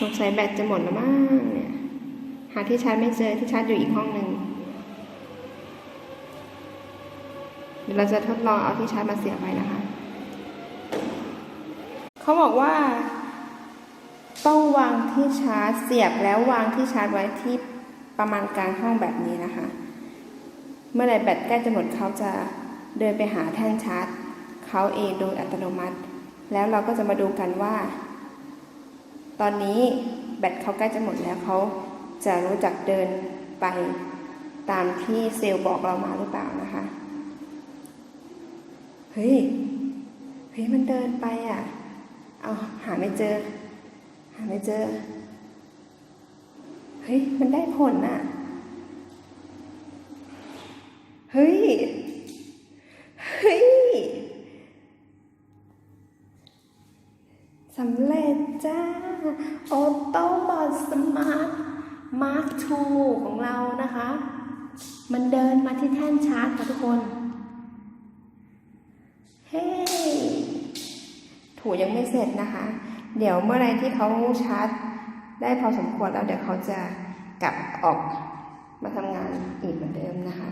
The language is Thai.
สงสัยแบตจะหมดแล้วมั้งเนี่ย หาที่ชาร์จไม่เจอที่ชาร์จอยู่อีกห้องหนึ่งเดี๋ยวเราจะทดลองเอาที่ชาร์จมาเสียบไว้นะคะ เขาบอกว่า ต้องวางที่ชาร์จเสียบแล้ววางที่ชาร์จไว้ที่ประมาณกลางห้องแบบนี้นะคะ เมื่อไรแบตใกล้จะหมดเขาจะเดินไปหาแท่นชาร์จเขาเองโดยอัตโนมัติ แล้วเราก็จะมาดูกันว่า ตอนนี้แบตเขาใกล้จะหมดแล้วเขาจะรู้จักเดินไปตามที่เซลล์บอกเรามาหรือเปล่านะคะ เฮ้ย เฮ้ยมันเดินไปอะ เอาหาไม่เจอ หาไม่เจอ เฮ้ย มันได้ผลน่ะ เฮ้ย เฮ้ย สำเร็จจ้าออโต้บอทสมาร์ทมาร์คทูของเรานะคะ มันเดินมาที่แท่นชาร์จค่ะทุกคน เฮ้ถูยังไม่เสร็จนะคะ เดี๋ยวเมื่อไรที่เขาชาร์จได้พอสมควรแล้วเดี๋ยวเขาจะกลับออกมาทำงานอีกเหมือนเดิมนะคะ